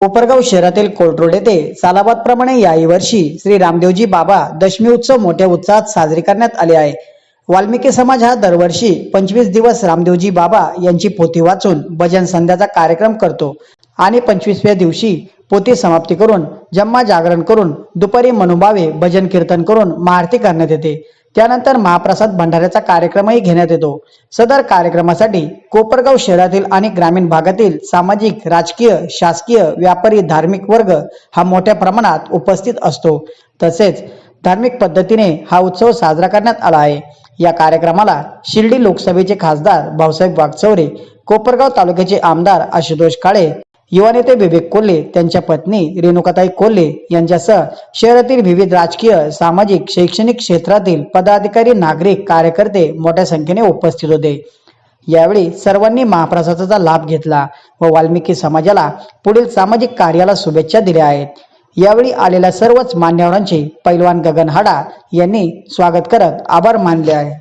कोपरगाव शहरातील कोर्टरोड येथे सालाबादप्रमाणे याही वर्षी श्री रामदेवजी बाबा दशमी उत्सव मोठ्या उत्साहात साजरी करण्यात आले आहे. वाल्मिकी समाज हा दरवर्षी पंचवीस दिवस रामदेवजी बाबा यांची पोथी वाचून भजन संध्याचा कार्यक्रम करतो आणि पंचवीसव्या दिवशी पोथी समाप्ती करून जम्मा जागरण करून दुपारी मनोभावे भजन कीर्तन करून महाआरती करण्यात येते. त्यानंतर महाप्रसाद भंडाऱ्याचा कार्यक्रमही घेण्यात येतो. सदर कार्यक्रमासाठी कोपरगाव शहरातील आणि ग्रामीण भागातील सामाजिक राजकीय शासकीय व्यापारी धार्मिक वर्ग हा मोठ्या प्रमाणात उपस्थित असतो. तसेच धार्मिक पद्धतीने हा उत्सव साजरा करण्यात आला आहे. या कार्यक्रमाला शिर्डी लोकसभेचे खासदार भाऊसाहेब वागचौरे कोपरगाव तालुक्याचे आमदार आशुतोष काळे युवा नेते विवेक कोल्हे त्यांच्या पत्नी रेणुकाताई कोल्हे यांच्यासह शहरातील विविध राजकीय सामाजिक शैक्षणिक क्षेत्रातील पदाधिकारी नागरिक कार्यकर्ते मोठ्या संख्येने उपस्थित होते. यावेळी सर्वांनी महाप्रसादाचा लाभ घेतला व वाल्मिकी समाजाला पुढील सामाजिक कार्याला शुभेच्छा दिल्या आहेत. यावेळी आलेल्या सर्वच मान्यवरांचे पैलवान गगन हाडा यांनी स्वागत करत आभार मानले आहे